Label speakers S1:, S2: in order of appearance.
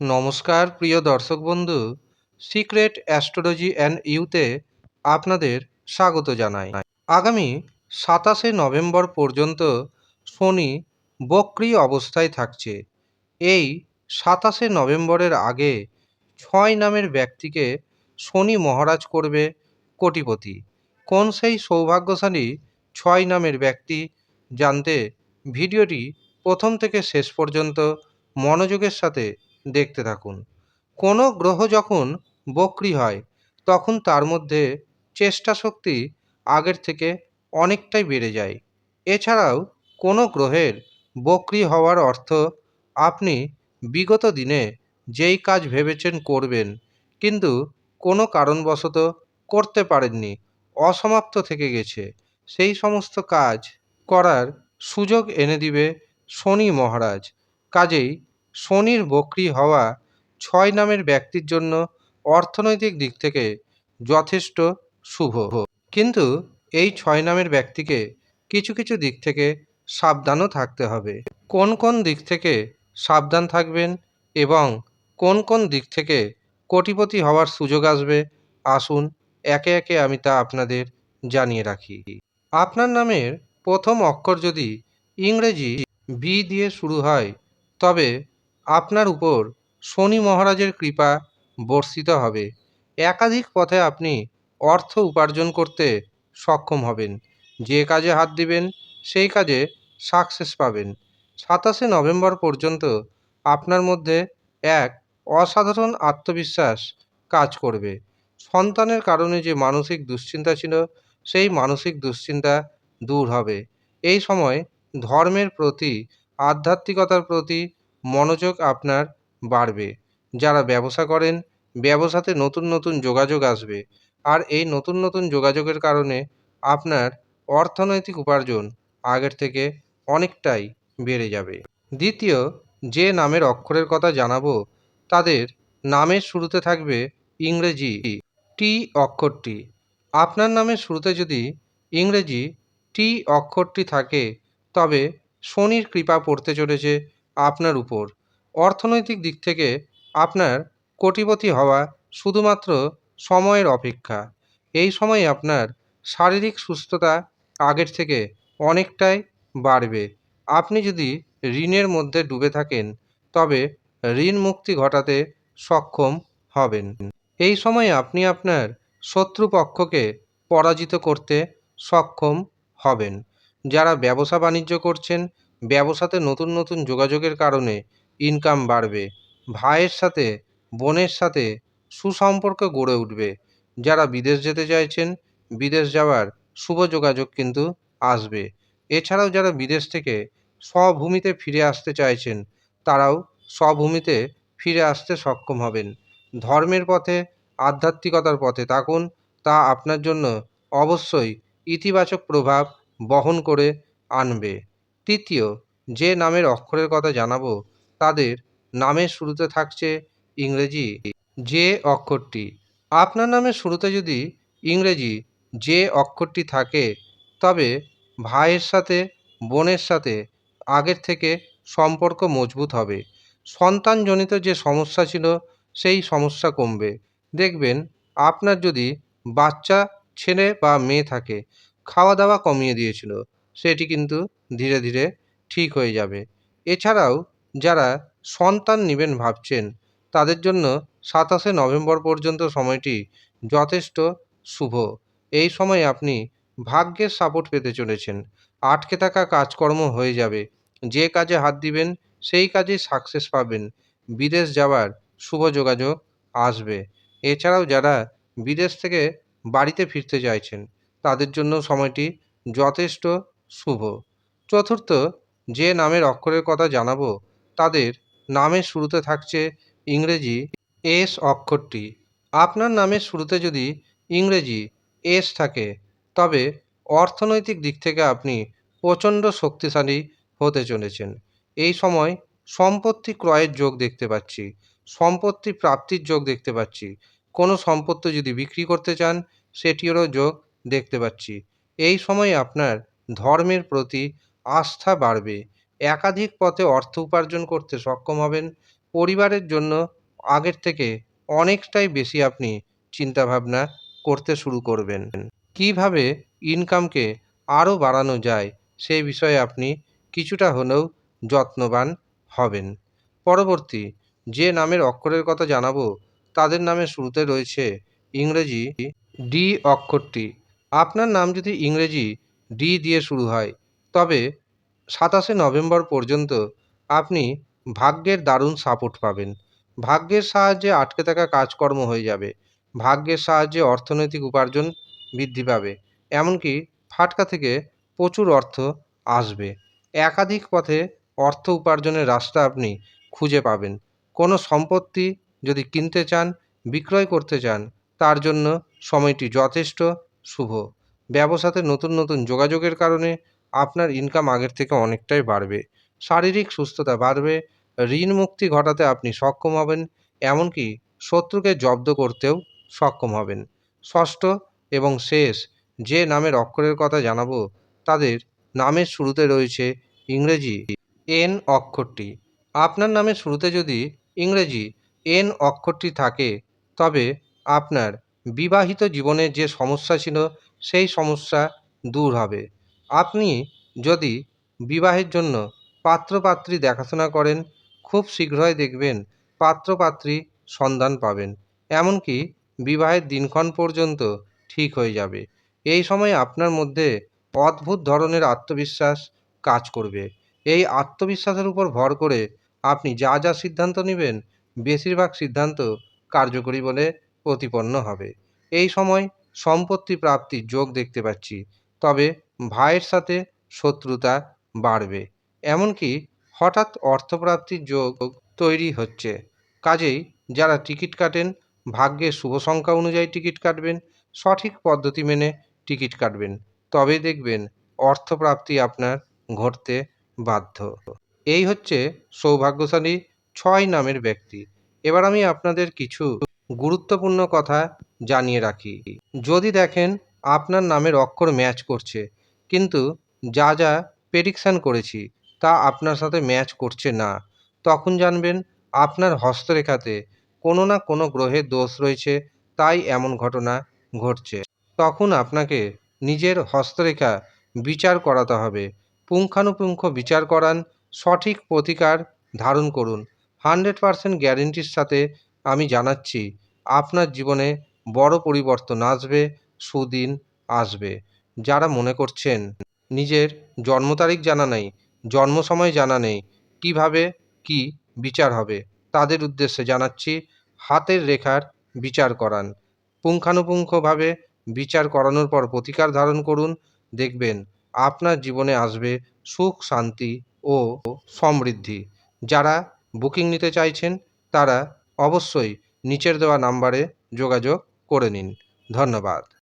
S1: নমস্কার, প্রিয় দর্শক বন্ধু। সিক্রেট অ্যাস্ট্রোলজি অ্যান্ড ইউতে আপনাদের স্বাগত জানাই। আগামী সাতাশে নভেম্বর পর্যন্ত শনি বক্রি অবস্থায় থাকছে। এই সাতাশে নভেম্বরের আগে ছয় নামের ব্যক্তিকে শনি মহারাজ করবে কোটিপতি। কোন সেই সৌভাগ্যশালী ছয় নামের ব্যক্তি জানতে ভিডিওটি প্রথম থেকে শেষ পর্যন্ত মনোযোগের সাথে দেখতে থাকুন। কোনো গ্রহ যখন বক্রি হয়, তখন তার মধ্যে চেষ্টা শক্তি আগের থেকে অনেকটাই বেড়ে যায়। এছাড়াও কোনো গ্রহের বক্রি হওয়ার অর্থ আপনি বিগত দিনে যেই কাজ ভেবেছেন করবেন, কিন্তু কোনো কারণবশত করতে পারেননি, অসমাপ্ত থেকে গেছে। সেই সমস্ত কাজ করার সুযোগ এনে দিবে শনি মহারাজ। কাজেই শনির বক্রি হওয়া ছয় নামের ব্যক্তির জন্য অর্থনৈতিক দিক থেকে যথেষ্ট শুভ। কিন্তু এই ছয় নামের ব্যক্তিকে কিছু কিছু দিক থেকে সাবধানও থাকতে হবে। কোন কোন দিক থেকে সাবধান থাকবেন এবং কোন কোন দিক থেকে কোটিপতি হওয়ার সুযোগ আসবে, আসুন একে একে আমি তা আপনাদের জানিয়ে রাখি। আপনার নামের প্রথম অক্ষর যদি ইংরেজি বি দিয়ে শুরু হয়, তবে আপনার উপর শনি মহারাজের কৃপা বর্ষিত হবে। একাধিক পথে আপনি অর্থ উপার্জন করতে সক্ষম হবেন। যে কাজে হাত দিবেন, সেই কাজে সাকসেস পাবেন। সাতাশে নভেম্বর পর্যন্ত আপনার মধ্যে এক অসাধারণ আত্মবিশ্বাস কাজ করবে। সন্তানের কারণে যে মানসিক দুশ্চিন্তা ছিল, সেই মানসিক দুশ্চিন্তা দূর হবে। এই সময় ধর্মের প্রতি, আধ্যাত্মিকতার প্রতি মনোযোগ আপনার বাড়বে। যারা ব্যবসা করেন, ব্যবসাতে নতুন নতুন যোগাযোগ আসবে। আর এই নতুন নতুন যোগাযোগের কারণে আপনার অর্থনৈতিক উপার্জন আগের থেকে অনেকটাই বেড়ে যাবে। দ্বিতীয়, যে নামের অক্ষরের কথা জানাব, তাদের নামের শুরুতে থাকবে ইংরেজি। টি অক্ষরটি। আপনার নামের শুরুতে যদি ইংরেজি টি অক্ষরটি থাকে, তবে শনির কৃপা পড়তে চলেছে আপনার উপর। অর্থনৈতিক দিক থেকে আপনার কোটিপতি হওয়া শুধুমাত্র সময়ের অপেক্ষা। এই সময় আপনার শারীরিক সুস্থতা আগের থেকে অনেকটাই বাড়বে। আপনি যদি ঋণের মধ্যে ডুবে থাকেন, তবে ঋণ মুক্তি ঘটাতে সক্ষম হবেন। এই সময় আপনি আপনার শত্রুপক্ষকে পরাজিত করতে সক্ষম হবেন। যারা ব্যবসা বাণিজ্য করছেন ব্যবসাতে নতুন নতুন যোগাযোগের কারণে ইনকাম বাড়বে। ভাইয়ের সাথে, বোনের সাথে সুসম্পর্ক গড়ে উঠবে। যারা বিদেশ যেতে চাইছেন, বিদেশ যাওয়ার শুভ যোগাযোগ কিন্তু আসবে। এছাড়াও যারা বিদেশ থেকে স্বভূমিতে ফিরে আসতে চাইছেন, তারাও স্বভূমিতে ফিরে আসতে সক্ষম হবেন। ধর্মের পথে, আধ্যাত্মিকতার পথে থাকুন, তা আপনার জন্য অবশ্যই ইতিবাচক প্রভাব বহন করে আনবে। তৃতীয়, যে নামের অক্ষরের কথা জানাব, তাদের নামের শুরুতে থাকছে ইংরেজি যে অক্ষরটি। আপনার নামের শুরুতে যদি ইংরেজি যে অক্ষরটি থাকে, তবে ভাইয়ের সাথে, বোনের সাথে আগের থেকে সম্পর্ক মজবুত হবে। সন্তানজনিত যে সমস্যা ছিল, সেই সমস্যা কমবে। দেখবেন, আপনার যদি বাচ্চা, ছেলে বা মেয়ে থাকে খাওয়া দাওয়া কমিয়ে দিয়েছিল সেটি কিন্তু ধীরে ধীরে ঠিক হয়ে যাবে। এছাড়াও যারা সন্তান নেবেন ভাবছেন, তাদের জন্য সাতাশে নভেম্বর পর্যন্ত সময়টি যথেষ্ট শুভ। এই সময় আপনি ভাগ্যের সাপোর্ট পেতে চলেছেন। আটকে থাকা কাজকর্ম হয়ে যাবে। যে কাজে হাত দিবেন, সেই কাজে সাকসেস পাবেন। বিদেশ যাওয়ার শুভ যোগাযোগ আসবে। এছাড়াও যারা বিদেশ থেকে বাড়িতে ফিরতে চাইছেন, তাদের জন্য সময়টি যথেষ্ট শুভ। চতুর্থ, যে নামের অক্ষরের কথা জানাব, তাদের নামের শুরুতে থাকছে ইংরেজি এস অক্ষরটি। আপনার নামের শুরুতে যদি ইংরেজি এস থাকে, তবে অর্থনৈতিক দিক থেকে আপনি প্রচণ্ড শক্তিশালী হতে চলেছেন। এই সময় সম্পত্তি ক্রয়ের যোগ দেখতে পাচ্ছি, সম্পত্তি প্রাপ্তির যোগ দেখতে পাচ্ছি। কোনো সম্পত্তি যদি বিক্রি করতে চান, সেটিরও যোগ দেখতে পাচ্ছি। এই সময় আপনার ধর্মের প্রতি আস্থা বাড়বে। একাধিক পথে অর্থ উপার্জন করতে সক্ষম হবেন। পরিবারের জন্য আগের থেকে অনেকটাই বেশি আপনি চিন্তাভাবনা করতে শুরু করবেন। কীভাবে ইনকামকে আরও বাড়ানো যায় সেই বিষয়ে আপনি কিছুটা হলেও যত্নবান হবেন। পরবর্তী যে নামের অক্ষরের কথা জানাব, তাদের নামের শুরুতে রয়েছে ইংরেজি ডি অক্ষরটি। আপনার নাম যদি ইংরেজি ডি দিয়ে শুরু হয়। তবে সাতাশে নভেম্বর পর্যন্ত আপনি ভাগ্যের দারুণ সাপোর্ট পাবেন। ভাগ্যের সাহায্যে আটকে থাকা কাজকর্ম হয়ে যাবে। ভাগ্যের সাহায্যে অর্থনৈতিক উপার্জন বৃদ্ধি পাবে। এমনকি ফাটকা থেকে প্রচুর অর্থ আসবে। একাধিক পথে অর্থ উপার্জনের রাস্তা আপনি খুঁজে পাবেন। কোনো সম্পত্তি যদি কিনতে চান, বিক্রয় করতে চান, তার জন্য সময়টি যথেষ্ট শুভ। ব্যবসাতে নতুন নতুন যোগাযোগের কারণে আপনার ইনকাম আগের থেকে অনেকটাই বাড়বে। শারীরিক সুস্থতা বাড়বে, ঋণ মুক্তি ঘটাতে আপনি সক্ষম হবেন, এমনকি শত্রুকে জব্দ করতেও সক্ষম হবেন। ষষ্ঠ এবং শেষ যে নামের অক্ষরের কথা জানাব, তাদের নামের শুরুতে রয়েছে ইংরেজি এন অক্ষরটি। আপনার নামের শুরুতে যদি ইংরেজি এন অক্ষরটি থাকে, তবে আপনার বিবাহিত জীবনের যে সমস্যা ছিল সেই সমস্যা দূর হবে। আপনি যদি বিবাহের জন্য পাত্রপাত্রী দেখাশোনা করেন, খুব শীঘ্রই দেখবেন পাত্র পাত্রপাত্রী সন্ধান পাবেন। এমনকি বিবাহের দিনক্ষণ পর্যন্ত ঠিক হয়ে যাবে। এই সময় আপনার মধ্যে অদ্ভুত ধরনের আত্মবিশ্বাস কাজ করবে। এই আত্মবিশ্বাসের উপর ভর করে আপনি যা যা সিদ্ধান্ত নেবেন, বেশিরভাগ সিদ্ধান্ত কার্যকরী বলে প্রতিপন্ন হবে। এই সময় সম্পত্তি প্রাপ্তির যোগ দেখতে পাচ্ছি। তবে ভাইয়ের সাথে শত্রুতা বাড়বে। এমনকি হঠাৎ অর্থপ্রাপ্তির যোগ তৈরি হচ্ছে। কাজেই যারা টিকিট কাটেন, ভাগ্যের শুভ সংখ্যা অনুযায়ী টিকিট কাটবেন, সঠিক পদ্ধতি মেনে টিকিট কাটবেন। তবেই দেখবেন অর্থপ্রাপ্তি আপনার ঘটতে বাধ্য। এই হচ্ছে সৌভাগ্যশালী ছয় নামের ব্যক্তি। এবার আমি আপনাদের কিছু গুরুত্বপূর্ণ কথা জানিয়ে রাখি। যদি দেখেন, আপনার নামের অক্ষর ম্যাচ করছে, কিন্তু যা যা প্রেডিকশান করেছি, তা আপনার সাথে ম্যাচ করছে না, তখন জানবেন আপনার হস্তরেখাতে কোনো না কোনো গ্রহের দোষ রয়েছে, তাই এমন ঘটনা ঘটছে। তখন আপনাকে নিজের হস্তরেখা বিচার করাতে হবে। পুঙ্খানুপুঙ্খ বিচার করান, সঠিক প্রতিকার ধারণ করুন। হান্ড্রেড পারসেন্ট গ্যারেন্টির সাথে আমি জানাচ্ছি, আপনার জীবনে বড় পরিবর্তন আসবে, সুদিন আসবে। যারা মনে করছেন, নিজের জন্ম তারিখ জানা নেই, জন্ম সময় জানা নেই, কীভাবে কি বিচার হবে, তাদের উদ্দেশ্যে জানাচ্ছি, হাতের রেখার বিচার করান। পুঙ্খানুপুঙ্খভাবে বিচার করানোর পর প্রতিকার ধারণ করুন, দেখবেন আপনার জীবনে আসবে সুখ, শান্তি ও সমৃদ্ধি। যারা বুকিং নিতে চাইছেন, তারা অবশ্যই নিচের দেওয়া নাম্বারে যোগাযোগ করে নিন। ধন্যবাদ।